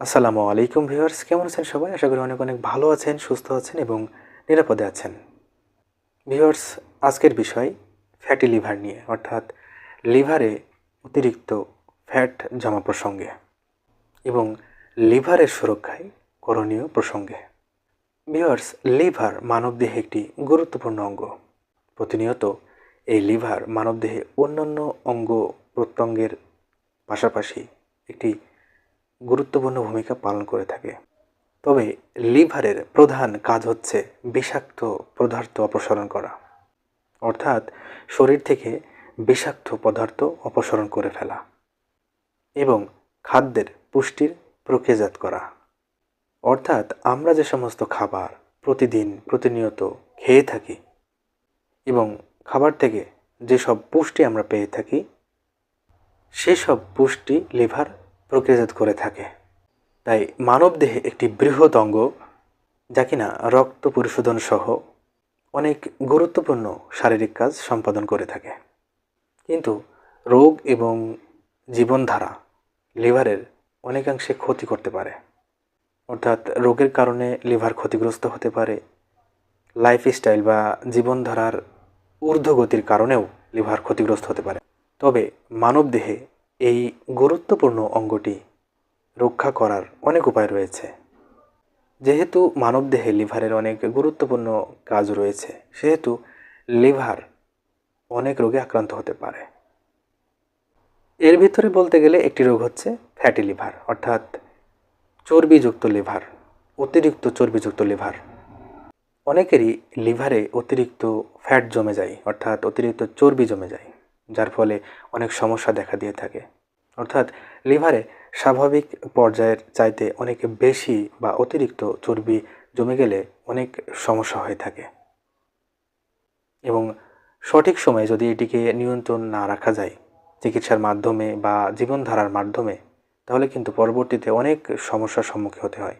আসসালামু আলাইকুম ভিউয়ার্স, কেমন আছেন সবাই? আশা করি অনেক অনেক ভালো আছেন, সুস্থ আছেন এবং নিরাপদে আছেন। ভিউয়ার্স, আজকের বিষয় ফ্যাটি লিভার নিয়ে, অর্থাৎ লিভারে অতিরিক্ত ফ্যাট জমা প্রসঙ্গে এবং লিভারের সুরক্ষায় করণীয় প্রসঙ্গে। ভিউয়ার্স লিভার মানবদেহে একটি গুরুত্বপূর্ণ অঙ্গ। প্রতিনিয়ত এই লিভার মানবদেহে অন্যান্য অঙ্গ প্রত্যঙ্গের পাশাপাশি একটি গুরুত্বপূর্ণ ভূমিকা পালন করে থাকে। তবে লিভারের প্রধান কাজ হচ্ছে বিষাক্ত পদার্থ অপসারণ করা। অর্থাৎ শরীর থেকে বিষাক্ত পদার্থ অপসারণ করে ফেলা এবং খাদ্যের পুষ্টির প্রক্রিয়াজাত করা। অর্থাৎ আমরা যে সমস্ত খাবার প্রতিদিন প্রতিনিয়ত খেয়ে থাকি এবং খাবার থেকে যেসব পুষ্টি আমরা পেয়ে থাকি, সেসব পুষ্টি লিভার প্রক্রিয়াজাত করে থাকে। তাই মানবদেহে একটি বৃহৎ অঙ্গ, যা কিনা রক্ত পরিশোধন সহ অনেক গুরুত্বপূর্ণ শারীরিক কাজ সম্পাদন করে থাকে। কিন্তু রোগ এবং জীবনধারা লিভারের অনেকাংশে ক্ষতি করতে পারে। অর্থাৎ রোগের কারণে লিভার ক্ষতিগ্রস্ত হতে পারে। লাইফস্টাইল বা জীবনধারার ঊর্ধ্বগতির কারণেও লিভার ক্ষতিগ্রস্ত হতে পারে। তবে মানবদেহে এই গুরুত্বপূর্ণ অঙ্গটি রক্ষা করার অনেক উপায় রয়েছে। যেহেতু মানবদেহে লিভারের অনেক গুরুত্বপূর্ণ কাজ রয়েছে, সেহেতু লিভার অনেক রোগে আক্রান্ত হতে পারে। এর ভিতরে বলতে গেলে একটি রোগ হচ্ছে ফ্যাটি লিভার, অর্থাৎ চর্বিযুক্ত লিভার, অতিরিক্ত চর্বিযুক্ত লিভার। অনেকেরই লিভারে অতিরিক্ত ফ্যাট জমে যায়, অর্থাৎ অতিরিক্ত চর্বি জমে যায়। যার ফলে অনেক সমস্যা দেখা দিয়ে থাকে। অর্থাৎ লিভারে স্বাভাবিক পর্যায়ের চাইতে অনেক বেশি বা অতিরিক্ত চর্বি জমে গেলে অনেক সমস্যা হয়ে থাকে। এবং সঠিক সময়ে যদি এটিকে নিয়ন্ত্রণ না রাখা যায় চিকিৎসার মাধ্যমে বা জীবনধারার মাধ্যমে, তাহলে কিন্তু পরবর্তীতে অনেক সমস্যার সম্মুখীন হতে হয়।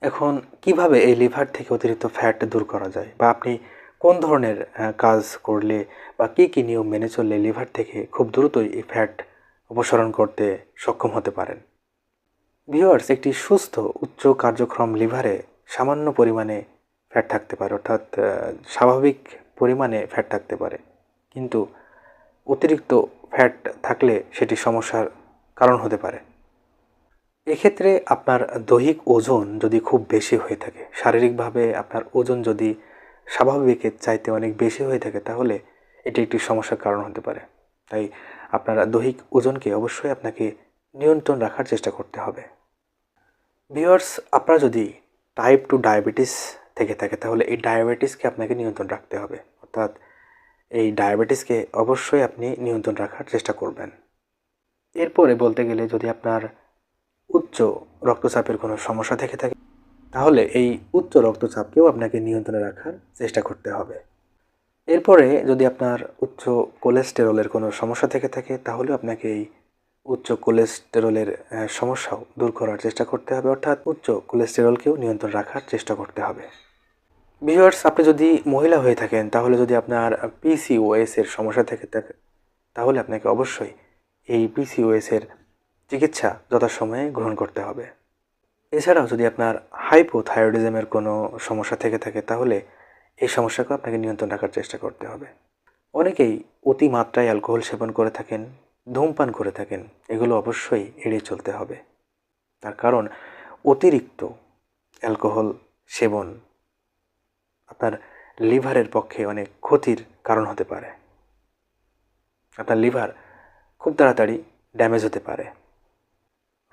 এখন কীভাবে এই লিভার থেকে অতিরিক্ত ফ্যাট দূর করা যায়? বা আপনি কোন ধরনের কাজ করলে বা কী কী নিয়ম মেনে চললে লিভার থেকে খুব দ্রুতই এই ফ্যাট অপসারণ করতে সক্ষম হতে পারেন? ভিওয়ার্স একটি সুস্থ, উচ্চ কার্যক্রম লিভারে সামান্য পরিমাণে ফ্যাট থাকতে পারে, অর্থাৎ স্বাভাবিক পরিমাণে ফ্যাট থাকতে পারে। কিন্তু অতিরিক্ত ফ্যাট থাকলে সেটি সমস্যার কারণ হতে পারে। এক্ষেত্রে আপনার দৈহিক ওজন যদি খুব বেশি হয়ে থাকে, শারীরিকভাবে আপনার ওজন যদি স্বাভাবিকের চাইতে অনেক বেশি হয়ে থাকে, তাহলে এটি একটি সমস্যার কারণ হতে পারে। তাই আপনার দৈহিক ওজনকে অবশ্যই আপনাকে নিয়ন্ত্রণ রাখার চেষ্টা করতে হবে। ভিওয়ার্স আপনার যদি টাইপ টু ডায়াবেটিস থেকে থাকে, তাহলে এই ডায়াবেটিসকে আপনাকে নিয়ন্ত্রণ রাখতে হবে। অর্থাৎ এই ডায়াবেটিসকে অবশ্যই আপনি নিয়ন্ত্রণ রাখার চেষ্টা করবেন। এরপরে বলতে গেলে যদি আপনার উচ্চ রক্তচাপের কোনো সমস্যা থেকে থাকে তাহলে এই উচ্চ রক্তচাপকেও আপনাকে নিয়ন্ত্রণে রাখার চেষ্টা করতে হবে। এরপরে যদি আপনার উচ্চ কোলেস্টেরলের কোনো সমস্যা থেকে থাকে তাহলে আপনাকে এই উচ্চ কোলেস্টেরলের সমস্যাও দূর করার চেষ্টা করতে হবে। অর্থাৎ উচ্চ কোলেস্টেরলকেও নিয়ন্ত্রণ রাখার চেষ্টা করতে হবে। ভিউয়ার্স আপনি যদি মহিলা হয়ে থাকেন, তাহলে যদি আপনার পিসিওএস এর সমস্যা থেকে থাকে, তাহলে আপনাকে অবশ্যই এই পিসিওএস এর চিকিৎসা যথাসময়ে গ্রহণ করতে হবে। এছাড়াও যদি আপনার হাইপোথাইরয়েডিজমের কোনো সমস্যা থেকে থাকে, তাহলে এই সমস্যাকে আপনাকে নিয়ন্ত্রণ রাখার চেষ্টা করতে হবে। অনেকেই অতিমাত্রায় অ্যালকোহল সেবন করে থাকেন, ধূমপান করে থাকেন, এগুলো অবশ্যই এড়িয়ে চলতে হবে। তার কারণ, অতিরিক্ত অ্যালকোহল সেবন আপনার লিভারের পক্ষে অনেক ক্ষতির কারণ হতে পারে। আপনার লিভার খুব তাড়াতাড়ি ড্যামেজ হতে পারে।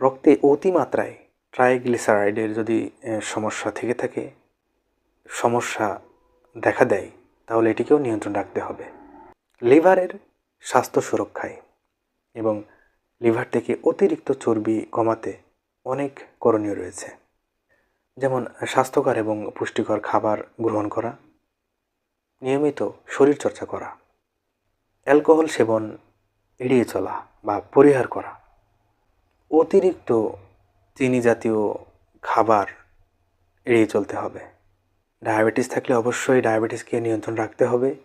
রক্তে অতিমাত্রায় ট্রাইগ্লিসারাইডের যদি সমস্যা থেকে থাকে, সমস্যা দেখা দেয়, তাহলে এটিকেও নিয়ন্ত্রণ রাখতে হবে। লিভারের স্বাস্থ্য সুরক্ষায় এবং লিভার থেকে অতিরিক্ত চর্বি কমাতে অনেক করণীয় রয়েছে। যেমন, স্বাস্থ্যকর এবং পুষ্টিকর খাবার গ্রহণ করা, নিয়মিত শরীরচর্চা করা, অ্যালকোহল সেবন এড়িয়ে চলা বা পরিহার করা, অতিরিক্ত চিনি জাতীয় খাবার এড়িয়ে চলতে হবে। ডায়াবেটিস থাকলে অবশ্যই ডায়াবেটিসকে নিয়ন্ত্রণ রাখতে হবে।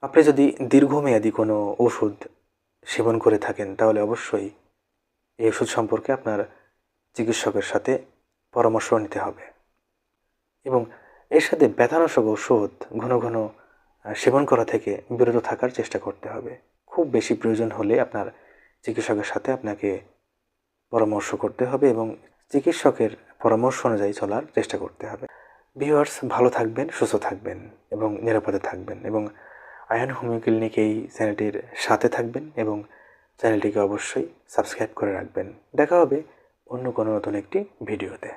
আপনি যদি দীর্ঘমেয়াদী কোনো ওষুধ সেবন করে থাকেন, তাহলে অবশ্যই এই ওষুধ সম্পর্কে আপনার চিকিৎসকের সাথে পরামর্শ নিতে হবে। এবং এর সাথে ব্যথানাশক ওষুধ ঘন ঘন সেবন করা থেকে বিরত থাকার চেষ্টা করতে হবে। খুব বেশি প্রয়োজন হলে আপনার চিকিৎসকের সাথে আপনাকে পরামর্শ করতে হবে এবং চিকিৎসকের পরামর্শ অনুযায়ী চলার চেষ্টা করতে হবে। ভিউয়ার্স ভালো থাকবেন, সুস্থ থাকবেন এবং নিরাপদে থাকবেন এবং আয়ন হোমিও ক্লিনিক এই চ্যানেলটির সাথে থাকবেন এবং চ্যানেলটিকে অবশ্যই সাবস্ক্রাইব করে রাখবেন। দেখা হবে অন্য কোনো নতুন একটি ভিডিওতে।